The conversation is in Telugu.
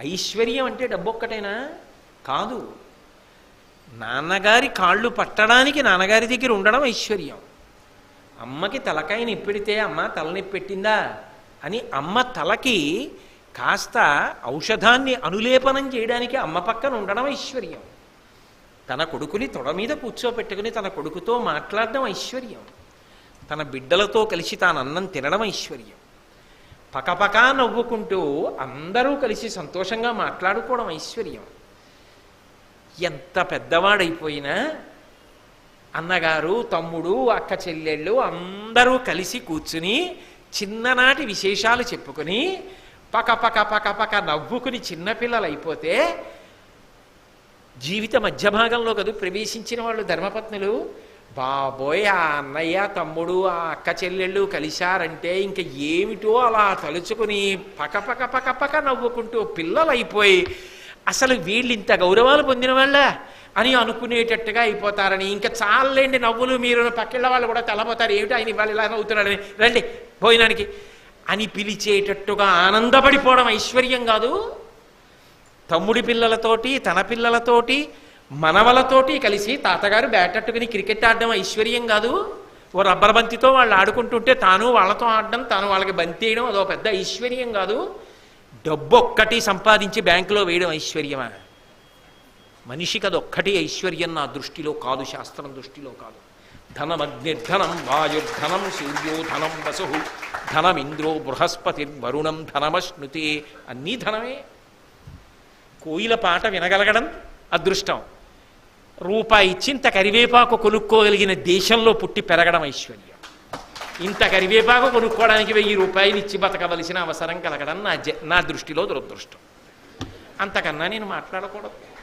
ఐశ్వర్యం అంటే డబ్బు ఒక్కటేనా కాదు. నాన్నగారి కాళ్ళు పట్టడానికి నాన్నగారి దగ్గర ఉండడం ఐశ్వర్యం. అమ్మకి తలకాయ నిప్పెడితే అమ్మ తలని పెట్టిందా అని అమ్మ తలకి కాస్త ఔషధాన్ని అనులేపనం చేయడానికి అమ్మ పక్కన ఉండడం ఐశ్వర్యం. తన కొడుకుని తొడ మీద కూర్చోపెట్టుకుని తన కొడుకుతో మాట్లాడడం ఐశ్వర్యం. తన బిడ్డలతో కలిసి తాను అన్నం తినడం ఐశ్వర్యం. పకపకా నవ్వుకుంటూ అందరూ కలిసి సంతోషంగా మాట్లాడుకోవడం ఐశ్వర్యం. ఎంత పెద్దవాడైపోయినా అన్నగారు తమ్ముడు అక్క చెల్లెళ్ళు అందరూ కలిసి కూర్చుని చిన్ననాటి విశేషాలు చెప్పుకొని పక పక పక పక నవ్వుకుని చిన్నపిల్లలు అయిపోతే జీవిత మధ్య భాగంలో కదూ ప్రవేశించిన వాళ్ళు ధర్మపత్నులు బాబోయ్ ఆ అన్నయ్య తమ్ముడు ఆ అక్క చెల్లెళ్ళు కలిశారంటే ఇంక ఏమిటో అలా తలుచుకుని పకపక పక నవ్వుకుంటూ పిల్లలు అయిపోయి అసలు వీళ్ళు ఇంత గౌరవాలు పొందిన వాళ్ళ అని అనుకునేటట్టుగా అయిపోతారని ఇంకా చాలండి నవ్వులు మీరు పక్కిళ్ళ వాళ్ళు కూడా తెల్లబోతారు ఏమిటి ఆయన ఇవాళ ఇలా నవ్వుతున్నాడని? రండి భోజనానికి అని పిలిచేటట్టుగా ఆనందపడిపోవడం ఐశ్వర్యం కాదు. తమ్ముడి పిల్లలతోటి తన పిల్లలతోటి మనవలతోటి కలిసి తాతగారు బ్యాటట్టుకుని క్రికెట్ ఆడడం ఐశ్వర్యం కాదు. ఓ రబ్బర్ బంతితో వాళ్ళు ఆడుకుంటుంటే తాను వాళ్ళతో ఆడడం తాను వాళ్ళకి బంతి వేయడం అదో పెద్ద ఐశ్వర్యం కాదు. డబ్బు ఒక్కటి సంపాదించి బ్యాంకులో వేయడం ఐశ్వర్యమా? మనిషికి అదొక్కటి ఐశ్వర్యం నా దృష్టిలో కాదు శాస్త్రం దృష్టిలో కాదు. ధనమగ్నిర్ధనం వాయుర్ధనం సూర్యోధనం వసు. ధనమింద్రో బృహస్పతిర్వరుణం ధనమశ్నుతే. అన్నీ ధనమే. కోయిల పాట వినగలగడం అదృష్టం. రూపాయి ఇచ్చి ఇంత కరివేపాకు కొనుక్కోగలిగిన దేశంలో పుట్టి పెరగడం ఐశ్వర్యం. ఇంత కరివేపాకు కొనుక్కోవడానికి వెయ్యి రూపాయలు ఇచ్చి బతకవలసిన అవసరం కలగడం నా జ నా దృష్టిలో దురదృష్టం. అంతకన్నా నేను మాట్లాడకూడదు.